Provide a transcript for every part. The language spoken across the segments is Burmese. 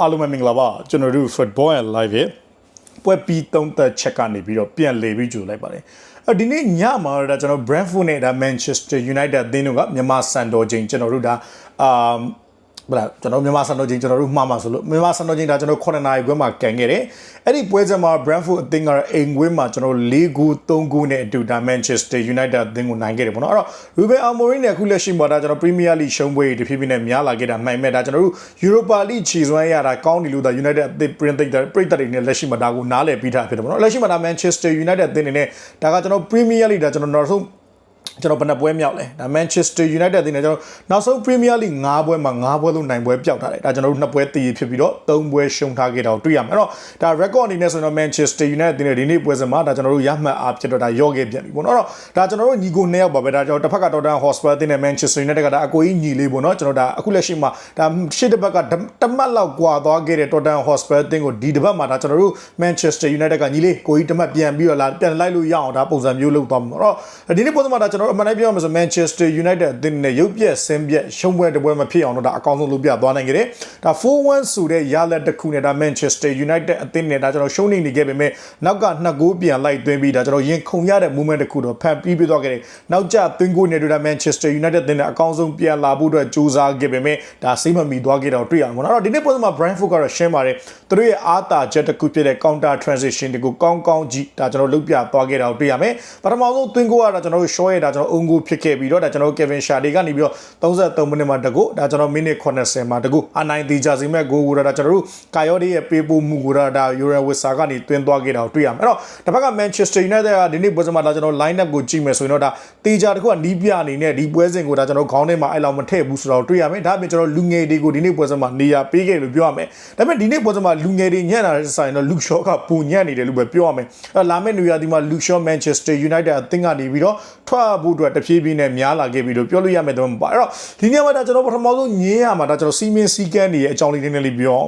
အားလုံးပဲမင်္ဂလာပါကျွန်တော်တို့ Football and Live ရဲ့ပွဲပြီးသုံးသက်ချက်ကနေပြီးတော့ပြန်လေပြီးကြိုလိုက်ပါတယ်အဲဒီနေ့ညမှာတော့ဒါကျွန်တော် Brentford နဲ့ဒါ Manchester United အသင်းတို့ကမြန်မာစံတော်ချိန်ကျွန်တော်တို့ဒါအာ ဗလားကျွန်တော်မြန်မာစံတော်ချိန်ကျွန်တော်တို့မှားမှာဆိုလို့မြန်မာစံတော်ချိန်ဒါကျွန်တော်9နာရီခွဲမှာကန်ခဲ့တယ်အဲ့ဒီပွဲစဉ်မှာ Brentford အသင်းကတော့အိမ်ခွေးမှာကျွန်တော်၄ဂိုး၃ဂိုးနဲ့အတူဒါ Manchester United အသင်းကိုနိုင်ခဲ့တယ်ပေါ့နော်အဲ့တော့ Ruben Amorim နဲ့အခုလက်ရှိမှာဒါကျွန်တော် Premier League ရှုံးပွဲတွေတဖြည်းဖြည်းနဲ့များလာခဲ့တာမှန်မဲ့ဒါကျွန်တော်တို့ Europa League ခြေစွမ်းရတာကောင်းတယ်လို့ဒါ United အသင်းပြင်သိတဲ့ပြည်သက်တွေနဲ့လက်ရှိမှာဒါကိုနားလည်ပြီးထားဖြစ်တယ်ပေါ့နော်လက်ရှိမှာဒါ Manchester United အသင်းနေနဲ့ဒါကကျွန်တော် Premier League ဒါကျွန်တော်နောက်ဆုံး ကျွန်တော်ဘယ်နှပွဲမြောက်လဲဒါ Manchester United တင်နေကျွန်တော်နောက်ဆုံး Premier League 5ပွဲမှာ5ပွဲလုံးနိုင်ပွဲပျောက်ထားတယ်ဒါကျွန်တော်တို့2ပွဲတည်ဖြစ်ပြီးတော့3ပွဲရှုံးထားခဲ့တာကိုတွေ့ရမယ်အဲ့တော့ဒါ record အနေနဲ့ဆိုတော့ Manchester United တင်နေဒီနေ့ပွဲစဉ်မှာဒါကျွန်တော်တို့ရမှတ်အားဖြစ်တော့ဒါရော့ခဲ့ပြန်ပြီပေါ့နော်အဲ့တော့ဒါကျွန်တော်တို့ညီကိုနှစ်ယောက်ပါပဲဒါကျွန်တော်တစ်ဖက်က Tottenham Hotspur တင်နေ Manchester United ကဒါအကိုကြီးညီလေးပေါ့နော်ကျွန်တော်ဒါအခုလက်ရှိမှာဒါရှစ်တစ်ဘက်ကတမတ်လောက်ကွာသွားခဲ့တဲ့ Tottenham Hotspur တင်ကိုဒီတစ်ပတ်မှာဒါကျွန်တော်တို့ Manchester United ကညီလေးကိုကြီးတမတ်ပြန်ပြီးတော့လာပြန်လိုက်လို့ရအောင်ဒါပုံစံမျိုးလုပ်သွားမှာအဲ့တော့ဒီနေ့ပွဲစဉ်မှာဒါကျွန်တော်တို့အမှန်တမ်းပြောရမယ်ဆို Manchester United အသင်းနဲ့ရုပ်ပြက်ဆင်းပြက်ရှုံးပွဲတစ်ပွဲမဖြစ်အောင်တော့ဒါအကောင်းဆုံးလုပ်ပြသွားနိုင်ခဲ့တယ်။ဒါ4-1ဆိုတဲ့ရလက်တစ်ခုနဲ့ဒါ Manchester United အသင်းနဲ့ဒါကျွန်တော်ရှုံးနေနေခဲ့ပေမဲ့နောက်ကနှစ်ဂိုးပြန်လိုက်သွင်းပြီးဒါကျွန်တော်ရင်ခုန်ရတဲ့ movement တစ်ခုတော့ဖန်ပြီးပြသွားခဲ့တယ်။နောက်ကျသွင်းဂိုးနဲ့တို့ဒါ Manchester United အသင်းနဲ့အကောင်းဆုံးပြန်လာဖို့အတွက်ကြိုးစားခဲ့ပေမဲ့ဒါစိတ်မမီသွားခဲ့တော့တွေ့ရမှာ။အဲ့တော့ဒီနေ့ပွဲမှာ Brentford ကတော့ရှင်းပါတယ်။သူတို့ရဲ့အားတာချက်တစ်ခုဖြစ်တဲ့ counter transition တွေကိုကောင်းကောင်းကြည့်ဒါကျွန်တော်လုပ်ပြသွားခဲ့တာကိုတွေ့ရမယ်။ပထမဆုံးသွင်းဂိုးကတော့ကျွန်တော်တို့ short ရဲ့ဒါကျွန်တော်အုံဂိုးဖြစ်ခဲ့ပြီးတော့ဒါကျွန်တော် Kevin Shade ကနေပြီးတော့33မိနစ်မှာတကူဒါကျွန်တော်မိနစ်80မှာတကူအနိုင်တီကြစီမဲ့ဂိုးကိုဒါကျွန်တော်တို့ကာယောဒီရဲ့ပေးပို့မှုကိုဒါ Euro Wissa ကနေတွင်းသွားခဲ့တာကိုတွေ့ရမယ်အဲ့တော့တစ်ဖက်က Manchester United ကဒီနေ့ပွဲစဉ်မှာဒါကျွန်တော် line up ကိုကြည့်မယ်ဆိုရင်တော့ဒါတီကြတကူကနီးပြအနေနဲ့ဒီပွဲစဉ်ကိုဒါကျွန်တော်ခေါင်းထဲမှာအဲ့လောက်မထည့်ဘူးဆိုတော့တွေ့ရမယ်ဒါပြင်ကျွန်တော်လူငယ်တွေကိုဒီနေ့ပွဲစဉ်မှာနေရာပေးခဲ့လို့ပြောရမယ်ဒါပေမဲ့ဒီနေ့ပွဲစဉ်မှာလူငယ်တွေညံ့တာတဲ့ဆိုင်တော့ Luke Shaw ကပုံညံ့နေတယ်လို့ပဲပြောရမယ်အဲ့လာမယ့်နေရာဒီမှာ Luke Shaw Manchester United အသင်းကနေပြီးတော့ထွက်ဖို့အတွက်တဖြည်းဖြည်းနဲ့များလာခဲ့ပြီးလို့ပြောလို့ရမယ်တော့မပါအဲ့တော့ဒီနေ့မှာဒါကျွန်တော်ပထမဆုံးညင်းရမှာဒါကျွန်တော်စီမင်းစီကန်းနေရဲ့အကြောင်းလေးနည်းနည်းလေးပြော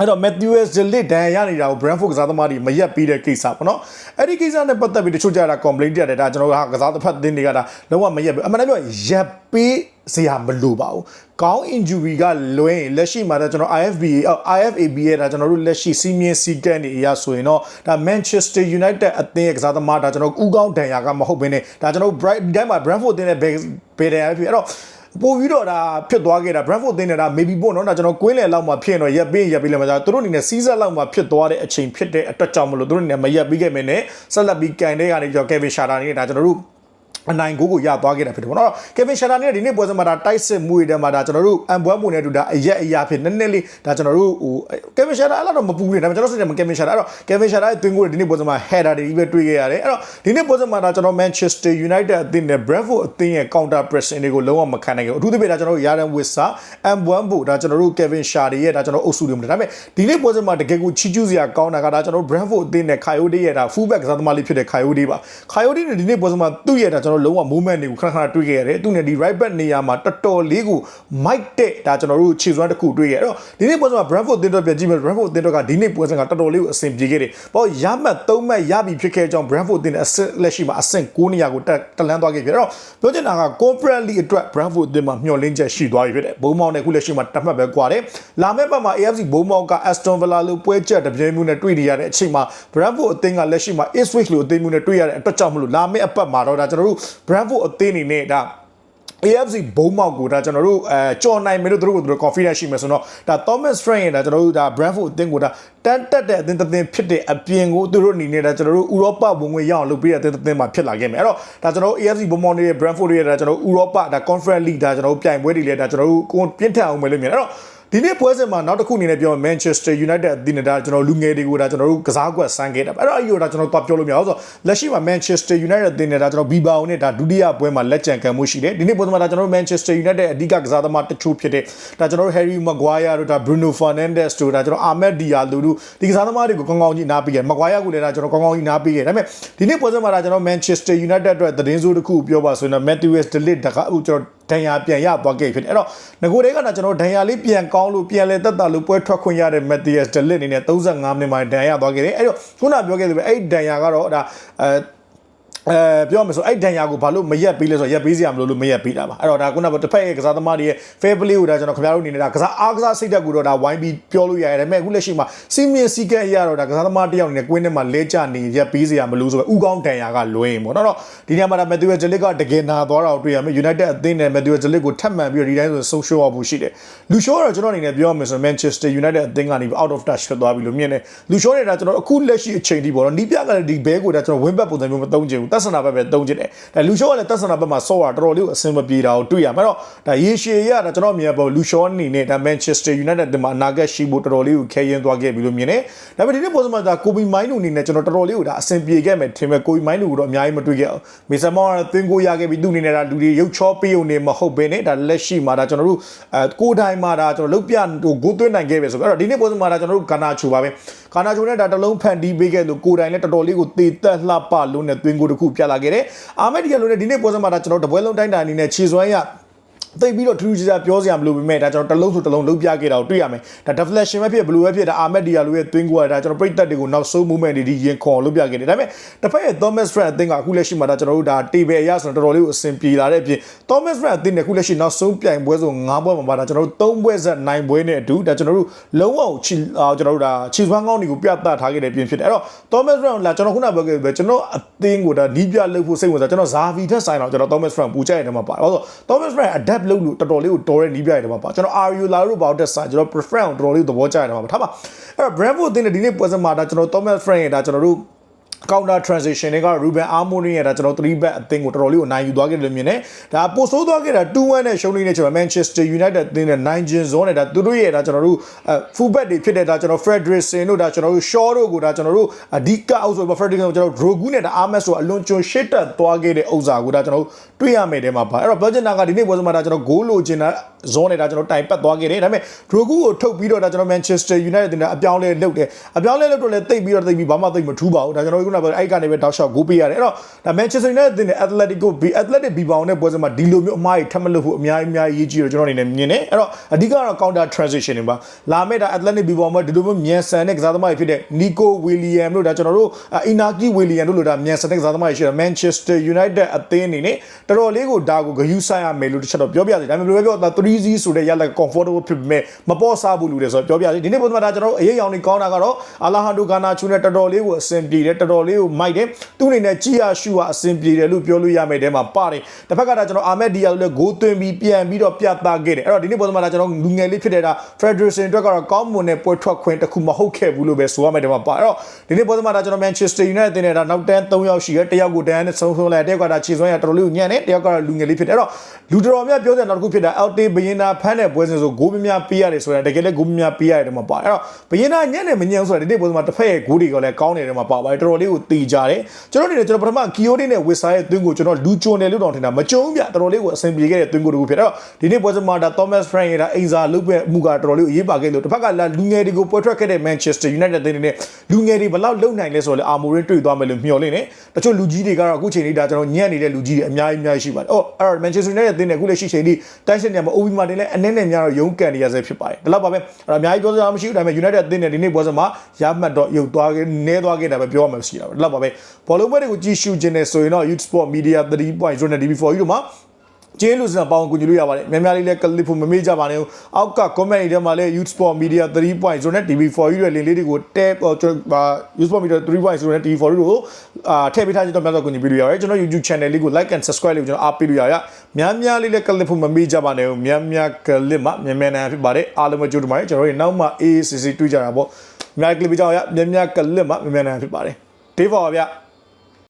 အောင်အဲ့တော့ Matthews Delit ဒဏ်ရာရနေတာကို Brentford ကစားသမားတွေမရက်ပြီးတဲ့ကိစ္စပေါ့နော်အဲ့ဒီကိစ္စနဲ့ပတ်သက်ပြီးတချို့ကြတာ complaint တက်တယ်ဒါကျွန်တော်ကကစားတစ်ဖက်သင်းတွေကဒါလုံးဝမရက်ဘူးအမှန်တမ်းပြောရက်ပေးစရာမလိုပါဘူးကောင်း injury ကလွဲရင်လက်ရှိမှာဒါကျွန်တော် IFBA IFAB ရဲ့ဒါကျွန်တော်တို့လက်ရှိစီမင်းစီကန်းနေအရာဆိုရင်တော့ဒါ Manchester United အသင်းရဲ့ကစားသမားဒါကျွန်တော်ဥကောင်းဒဏ်ရာကမဟုတ်ဘဲနဲ့ဒါကျွန်တော် Bright ဒီတိုင်းမှာ Brentford အသင်းရဲ့ဘယ်ဘယ်ဒဏ်ရာဖြစ်အဲ့တော့ ပို့ပြီးတော့ဒါဖြစ်သွားခဲ့တာ Brentford တင်းနေတာ maybe ပေါ့နော်ဒါကျွန်တော်ကွင်းလယ်လောက်မှာဖြစ်ရင်တော့ရက်ပေးရက်ပေးလည်းမစားသူတို့အနေနဲ့စီးစက်လောက်မှာဖြစ်သွားတဲ့အချိန်ဖြစ်တဲ့အတွက်ကြောင့်မလို့သူတို့အနေနဲ့မရက်ပြီးခဲ့မင်းနဲ့ဆက်လက်ပြီးကန်တဲ့ကနေပြီးတော့ Kevin Shatter နေဒါကျွန်တော်တို့ အနိုင်ကိုကိုရသွားခဲ့တာဖြစ်တယ်ပေါ့နော်။ Kevin Shatter နဲ့ဒီနေ့ပွဲစဉ်မှာဒါတိုက်စစ်မှုတွေထဲမှာဒါကျွန်တော်တို့အန်ပွဲမှုနဲ့တူဒါအရက်အရာဖြစ်နည်းနည်းလေးဒါကျွန်တော်တို့ဟို Kevin Shatter အဲ့တော့မပူနေဒါပေမဲ့ကျွန်တော်စိတ်ထဲမှာ Kevin Shatter အဲ့တော့ Kevin Shatter ရဲ့တွင်းကိုဒီနေ့ပွဲစဉ်မှာ header တွေပဲတွေ့ခဲ့ရတယ်။အဲ့တော့ဒီနေ့ပွဲစဉ်မှာဒါကျွန်တော် Manchester United အသင်းနဲ့ Brentford အသင်းရဲ့ counter pressing တွေကိုလုံးဝမခံနိုင်ဘူး။အထူးသဖြင့်ဒါကျွန်တော်တို့ Ryan Wissa M1 ဘို့ဒါကျွန်တော်တို့ Kevin Shatter ရဲ့ဒါကျွန်တော်အုပ်စုတွေမှာဒါပေမဲ့ဒီနေ့ပွဲစဉ်မှာတကယ်ကိုချီးကျူးစရာကောင်းတာကဒါကျွန်တော်တို့ Brentford အသင်းနဲ့ Coyote ရဲ့ဒါ fullback ကစားသမားလေးဖြစ်တဲ့ Coyote ပါ။ Coyote နဲ့ဒီနေ့ပွဲစဉ်မှာသူ့ရဲ့ဒါကျွန်တော်လုံးဝ movement တွေကိုခဏခဏတွေ့ခဲ့ရတယ်သူနဲ့ဒီ right back နေရာမှာတော်တော်လေးကို mic တဲ့ဒါကျွန်တော်တို့ခြေစွမ်းတစ်ခုတွေ့ခဲ့အဲ့တော့ဒီနေ့ပွဲစဉ်မှာ Brentford တင်းတော့ပြန်ကြည့်မယ် Brentford တင်းတော့ကဒီနေ့ပွဲစဉ်ကတော်တော်လေးကိုအဆင်ပြေခဲ့တယ်ပေါ့ရမှတ်3မှတ်ရပြီဖြစ်ခဲ့ကြောင်း Brentford တင်းအဆင့်လက်ရှိမှာအဆင့်9နေရာကိုတက်လန်းသွားခဲ့ပြီအဲ့တော့ပြောချင်တာက Conference League အတွက် Brentford တင်းမှာမျှော်လင့်ချက်ရှိသွားပြီဖြစ်တယ်ဘုံမောင်းနဲ့ခုလက်ရှိမှာတတ်မှတ်ပဲကွာတယ်လာမယ့်ပတ်မှာ AFC ဘုံမောင်းက Aston Villa လို့ပွဲချက်တပြိုင်မှုနဲ့တွေ့နေရတဲ့အချိန်မှာ Brentford အသင်းကလက်ရှိမှာ Ipswich လို့အသင်းမျိုးနဲ့တွေ့ရတဲ့အတွက်ကြောင့်မလို့လာမယ့်အပတ်မှာတော့ဒါကျွန်တော်တို့ Brentford အသင်းအနေနဲ့ဒါ AFC ဘုံမောက်ကိုဒါကျွန်တော်တို့အဲကြော်နိုင်မယ်လို့တို့ကိုတို့ confidence ရှိမယ်ဆိုတော့ဒါ Thomas Frank ရဲ့ဒါကျွန်တော်တို့ဒါ Brentford အသင်းကိုဒါတန်တက်တဲ့အသင်းတစ်သင်းဖြစ်တဲ့အပြင်ကိုသူတို့အနေနဲ့ဒါကျွန်တော်တို့ဥရောပဝင်ငွေရအောင်လုပ်ပေးတဲ့အသင်းတစ်သင်းမှာဖြစ်လာခဲ့မယ်အဲ့တော့ဒါကျွန်တော်တို့ AFC ဘုံမောက်နေတဲ့ Brentford ရဲ့ဒါကျွန်တော်တို့ဥရောပဒါ Conference League ဒါကျွန်တော်တို့ပြိုင်ပွဲတွေလည်းဒါကျွန်တော်တို့ကိုပြင်းထန်အောင်မယ်လို့မြင်အဲ့တော့ ဒီနေ့ပွဲစဉ်မှာနောက်တစ်ခုအနေနဲ့ပြောရင် Manchester United အသင်းနဲ့ဒါကျွန်တော်လူငယ်တွေကိုဒါကျွန်တော်တို့ကစားကွက်ဆန်းခဲ့တာအဲ့တော့အဲ့ဒီတော့ဒါကျွန်တော်တော့ပြောလို့မရဘူးဆိုတော့လက်ရှိမှာ Manchester United အသင်းနဲ့ဒါကျွန်တော် Bilbao နဲ့ဒါဒုတိယပွဲမှာလက်ကျန်ခံမှုရှိတယ်ဒီနေ့ပွဲစဉ်မှာဒါကျွန်တော်တို့ Manchester United အဓိကကစားသမားတချို့ဖြစ်တဲ့ဒါကျွန်တော်တို့ Harry Maguire တို့ဒါ Bruno Fernandes တို့ဒါကျွန်တော် Ahmed Diallo တို့ဒီကစားသမားတွေကိုကောင်းကောင်းကြီးနားပြီးခဲ့ Maguire ကိုလည်းဒါကျွန်တော်ကောင်းကောင်းကြီးနားပြီးခဲ့ဒါပေမဲ့ဒီနေ့ပွဲစဉ်မှာဒါကျွန်တော် Manchester United အတွက်သတင်းစိုးတစ်ခုပြောပါဆိုရင် Matthews Delit တကအခုကျွန်တော် ဒဏ်ရာပြန်ရသွားခဲ့ဖြစ်တယ်အဲ့တော့ငကိုတွေကကျွန်တော်ဒဏ်ရာလေးပြန်ကောင်းလို့ပြန်လဲတက်တာလို့ပွဲထွက်ခွင့်ရတဲ့ Matthias Delit အနေနဲ့35မိနစ်မှဒဏ်ရာရသွားခဲ့တယ်အဲ့တော့ခုနပြောခဲ့သလိုပဲအဲ့ဒဏ်ရာကတော့ဒါအဲ အဲပြောမယ်ဆိုအဲ့ဒဏ်ရာကိုဘာလို့မရက်ပေးလဲဆိုတော့ရက်ပေးစရာမလိုလို့မရက်ပေးတာပါအဲ့တော့ဒါခုနကတစ်ဖက်ရဲ့ကစားသမားတွေရဲ့ fair play ကိုဒါကျွန်တော်ခင်ဗျားတို့အနေနဲ့ဒါကစားအားကစားစိတ်ဓာတ်ကိုတော့ဒါဝိုင်းပြီးပြောလို့ရတယ်ဒါပေမဲ့အခုလက်ရှိမှာစီမင်းစီကဲအရာတော့ဒါကစားသမားတစ်ယောက်အနေနဲ့ကွင်းထဲမှာလဲကျနေရက်ပေးစရာမလိုဆိုပဲဥကောင်းဒဏ်ရာကလွဲရင်ပေါ့နော်တော့ဒီနေရာမှာဒါမက်သျူဂျလစ်ကတကယ်နာသွားတာကိုတွေ့ရမယ် United အသင်းနဲ့မက်သျူဂျလစ်ကိုထပ်မံပြီးတော့ဒီတိုင်းဆိုဆုံးရှုံးအောင်ရှိတယ်လူရှောတော့ကျွန်တော်အနေနဲ့ပြောရမယ်ဆိုရင် Manchester United အသင်းကနေ out of touch ဖြစ်သွားပြီလို့မြင်တယ်လူရှောနေတာကျွန်တော်အခုလက်ရှိအချိန်ထိပေါ့နော်နီးပြကလည်းဒီဘဲကိုဒါကျွန်တော် win back ပုံစံမျိုးမသုံးချင်ဘူးသက်ဆနာဘက်ပဲသုံးချင်တယ်ဒါလူရှောကလည်းသက်ဆနာဘက်မှာဆော့တာတော်တော်လေးကိုအဆင်မပြေတာကိုတွေ့ရမယ်အဲ့တော့ဒါရေရှည်ရတာကျွန်တော်မြင်ပေါ့လူရှောအနေနဲ့ဒါ Manchester United တင်မှာအနာဂတ်ရှိဖို့တော်တော်လေးကိုခဲရင်သွားခဲ့ပြီလို့မြင်တယ်ဒါပေမဲ့ဒီနေ့ပုံစံမှာဒါကိုဘီမိုင်းတို့အနေနဲ့ကျွန်တော်တော်တော်လေးကိုဒါအဆင်ပြေခဲ့မယ်ထင်မယ်ကိုဘီမိုင်းတို့ကတော့အများကြီးမတွေ့ခဲ့အောင်မေဆန်မောင်ကသင်ကိုရခဲ့ပြီသူအနေနဲ့ဒါလူတွေရုပ်ချောပေးုံနေမဟုတ်ဘဲနဲ့ဒါလက်ရှိမှာဒါကျွန်တော်တို့အဲကိုတိုင်းမှာဒါကျွန်တော်လုတ်ပြဟိုဂိုးသွင်းနိုင်ခဲ့ပြီဆိုတော့အဲ့တော့ဒီနေ့ပုံစံမှာဒါကျွန်တော်တို့ကာနာချူပါပဲကာနာချူနဲ့ဒါတလုံးဖန်တီးပေးခဲ့လို့ကိုတိုင်းလည်းတော်တော်လေးကိုတေသက်လှပလုံးနဲ့သွင်းကိုတစ်ခုပြလာခဲ့တယ်အာမက်ဒီကလုံးနဲ့ဒီနေ့ပုံစံမှာဒါကျွန်တော်တပွဲလုံးတိုင်းတာအနေနဲ့ခြေစွမ်းရ သိပြီးတော့ထူးထူးခြားခြားပြောစရာမလိုပေမဲ့ဒါကျွန်တော်တစ်လုံးဆိုတစ်လုံးလုံးပြခဲ့တာကိုတွေ့ရမယ်ဒါ deflection ပဲဖြစ်ဘလူးပဲဖြစ်ဒါအာမက်ဒီယာလိုရဲ့ twin goal ကဒါကျွန်တော်ပြိတ်သက်တွေကိုနောက်ဆုံး movement တွေဒီရင်ခွန်လုံးပြခဲ့တယ်ဒါပေမဲ့တစ်ဖက်ရဲ့ Thomas Frank အသင်းကအခုလက်ရှိမှာဒါကျွန်တော်တို့ဒါ table အရဆိုတော့တော်တော်လေးကိုအဆင်ပြေလာတဲ့အပြင် Thomas Frank အသင်းနဲ့အခုလက်ရှိနောက်ဆုံးပြိုင်ပွဲဆို9ပွဲမှာပါဒါကျွန်တော်တို့3ပွဲဆက်9ပွဲနဲ့အတူဒါကျွန်တော်တို့လုံးဝချီကျွန်တော်တို့ဒါချီစွမ်းကောင်းတွေကိုပြသထားခဲ့တဲ့ပြင်ဖြစ်တယ်အဲ့တော့ Thomas Frank လာကျွန်တော်ခုနပြောခဲ့ပဲကျွန်တော်အသင်းကိုဒါနီးပြလုပ်ဖို့စိတ်ဝင်စားကျွန်တော် Zavi ထက်ဆိုင်တော့ကျွန်တော် Thomas Frank ပူကြိုက်တယ်မှာပါတယ်ဘာလို့ Thomas Frank adapt လုပ်လို့တော်တော်လေးကိုတော်တဲ့နီးပြရတယ်မှာပါကျွန်တော် Ario လာလို့ပေါ့တက်ဆိုင်ကျွန်တော် prefer ကိုတော်တော်လေးသဘောကျရတယ်မှာပါထားပါအဲ့တော့ Brentford အသင်းနဲ့ဒီနေ့ပွဲစဉ်မှာဒါကျွန်တော် Thomas Frank ရဲ့ဒါကျွန်တော်တို့ counter transition တွေက Ruben Amorim ရဲ့ဒါကျွန်တော်3 back အသင်းကိုတော်တော်လေးကိုနိုင်ယူသွားခဲ့တယ်လို့မြင်တယ်။ဒါပိုဆိုးသွားခဲ့တာ2-1နဲ့ရှုံးနေတဲ့ချိန်မှာ Manchester United အသင်းနဲ့နိုင်ကျင်ဇွန်နဲ့ဒါသူတို့ရဲ့ဒါကျွန်တော်တို့ full back တွေဖြစ်တဲ့ဒါကျွန်တော် Fredrickson တို့ဒါကျွန်တော်တို့ Shaw တို့ကိုဒါကျွန်တော်တို့အဓိကအောက်ဆို Fredrickson ကိုကျွန်တော် Drogu နဲ့ဒါ Armas ဆိုအလွန်ကျွံရှစ်တက်သွားခဲ့တဲ့ဥစ္စာကိုဒါကျွန်တော်တို့တွေ့ရမယ်တဲ့မှာပါ။အဲ့တော့ Belgian ကဒီနေ့ပွဲစဉ်မှာဒါကျွန်တော် goal လိုချင်တာဇွန်နဲ့ဒါကျွန်တော်တိုင်ပတ်သွားခဲ့တယ်။ဒါပေမဲ့ Drogu ကိုထုတ်ပြီးတော့ဒါကျွန်တော် Manchester United အသင်းနဲ့အပြောင်းလဲလုပ်တယ်။အပြောင်းလဲလုပ်တော့လည်းတိတ်ပြီးတော့တိတ်ပြီးဘာမှတိတ်မထူးပါဘူး။ဒါကျွန်တော်တို့ကအဲ့ကနေပဲတောက်လျှောက်ဂိုးပေးရတယ်အဲ့တော့ဒါ Manchester United တင်တဲ့ Atletico B Athletic B ပေါင်းနဲ့ပွဲစဉ်မှာဒီလိုမျိုးအမားကြီးထပ်မလို့ဖို့အများကြီးအများကြီးရေးကြည့်တော့ကျွန်တော်အနေနဲ့မြင်တယ်အဲ့တော့အဓိကတော့ counter transition တွေပါလာမဲ့ဒါ Athletic B ပေါင်းမှာဒီလိုမျိုးမြန်ဆန်တဲ့ကစားသမားတွေဖြစ်တဲ့ Nico William တို့ဒါကျွန်တော်တို့ Inaki William တို့လိုဒါမြန်ဆန်တဲ့ကစားသမားတွေရှိတယ် Manchester United အသင်းအနေနဲ့တော်တော်လေးကိုဒါကိုဂရုစိုက်ရမယ်လို့တစ်ချက်တော့ပြောပြစီဒါပေမဲ့ဘယ်လိုပဲပြောတာ 3Z ဆိုတဲ့ရလက် comfortable ဖြစ်ပေမဲ့မပေါ်စားဘူးလို့လည်းဆိုတော့ပြောပြစီဒီနေ့ပုံစံမှာဒါကျွန်တော်တို့အရေးရောင်နေကောင်းတာကတော့ Alejandro Garnacho နဲ့တော်တော်လေးကိုအဆင်ပြေတယ်တော်တော်လေးကိုမိုက်တယ်သူအနေနဲ့ကြီးရရှုဟာအဆင်ပြေတယ်လို့ပြောလို့ရမယ်တဲမှာပါတယ်တစ်ဖက်ကဒါကျွန်တော်အာမက်ဒီယာလို့လည်းဂိုးသွင်းပြီးပြန်ပြီးတော့ပြသခဲ့တယ်အဲ့တော့ဒီနေ့ပုံစံမှာဒါကျွန်တော်လူငယ်လေးဖြစ်တဲ့ဒါ Federation အတွက်ကတော့ကောင်းမွန်တဲ့ပွဲထွက်ခွင့်တစ်ခုမဟုတ်ခဲ့ဘူးလို့ပဲဆိုရမယ်တဲမှာပါအဲ့တော့ဒီနေ့ပုံစံမှာဒါကျွန်တော် Manchester United တင်နေတာနောက်တန်း3ယောက်ရှိတယ်တယောက်ကိုတန်းနဲ့ဆုံးဆုံးလိုက်တယောက်ကဒါခြေစွမ်းရတော်တော်လေးကိုညံ့တယ်တယောက်ကတော့လူငယ်လေးဖြစ်တယ်အဲ့တော့လူတော်များပြောတဲ့နောက်တစ်ခုဖြစ်တာ LT ဘရင်နာဖမ်းတဲ့ပွဲစဉ်ဆိုဂိုးများပေးရတယ်ဆိုတာတကယ်လည်းဂိုးများပေးရတယ်တဲမှာပါအဲ့တော့ဘရင်နာညံ့တယ်မညံ့ဆိုတာဒီနေ့ပုံစံမှာတစ်ဖက်ရဲ့ဂိုးတွေကလည်းကောင်းတယ်တဲမှာပါပါတယ်တော်တော်လေးကိုတီကြတယ်ကျွန်တော်အနေနဲ့ကျွန်တော်ပထမကီယိုဒီနဲ့ဝစ်ဆာရဲ့သွင်းကိုကျွန်တော်လူကျွန်းတယ်လို့တောင်ထင်တာမကြုံပြတော်တော်လေးကိုအဆင်ပြေခဲ့တဲ့သွင်းကိုတကူဖြစ်တော့ဒီနေ့ပွဲစဉ်မှာဒါ Thomas Frank ရဲ့ဒါအိမ်စာလုပ်ပဲမှုကတော်တော်လေးကိုအရေးပါခဲ့လို့တစ်ဖက်ကလာလူငယ်တွေကိုပွဲထွက်ခဲ့တဲ့ Manchester United တင်းနဲ့လူငယ်တွေဘယ်လောက်လုံနိုင်လဲဆိုတော့လေအာမိုရင်တွေ့သွားမယ်လို့မျှော်လင့်နေတချို့လူကြီးတွေကတော့အခုချိန်လေးဒါကျွန်တော်ညံ့နေတဲ့လူကြီးတွေအများကြီးအများကြီးရှိပါတယ်။အော်အဲ့တော့ Manchester United တင်းနဲ့အခုလက်ရှိချိန်လေးတိုက်စစ်နေမှာ OB မာတင်လည်းအနည်းနဲ့များတော့ရုန်းကန်နေရဆဲဖြစ်ပါတယ်။ဒါတော့ပါပဲအဲ့တော့အများကြီးပြောစရာမရှိဘူးဒါပေမဲ့ United တင်းနဲ့ဒီနေ့ပွဲစဉ်မှာရမှတ်တော့ရုပ်သွားခဲ့နဲသွားခဲ့တာပဲပြောရမှာရှိတာပဲ။ဒါတော့ပါပဲဘောလုံးပွဲတွေကိုကြည့်ရှုခြင်းနဲ့ဆိုရင်တော့ Youth Sport Media 3.0နဲ့ DB4 တို့မှာကျင်းလို့စံပေါင်းကူညီလို့ရပါတယ်များများလေးလည်းကလစ်ဖို့မမေ့ကြပါနဲ့အောက်က comment တွေထဲမှာလည်း Youth Sport Media 3.0နဲ့ TV4 ရဲ့ link လေးတွေကို tab Youth Sport Media 3.0နဲ့ TV4 တို့ကိုအာထည့်ပေးထားခြင်းတော့များစွာကူညီပေးလို့ရတယ်ကျွန်တော် YouTube channel လေးကို like and subscribe လေးကိုကျွန်တော်အားပေးလို့ရရများများလေးလည်းကလစ်ဖို့မမေ့ကြပါနဲ့များများကလစ်မှာမြန်မြန်နိုင်ဖြစ်ပါတယ်အားလုံးပဲကြိုးတပါတယ်ကျွန်တော်တို့နောက်မှ AACC တွေ့ကြတာပေါ့များကလစ်ပေးကြအောင်ရများများကလစ်မှာမြန်မြန်နိုင်ဖြစ်ပါတယ် ဒေးပါပါဗျ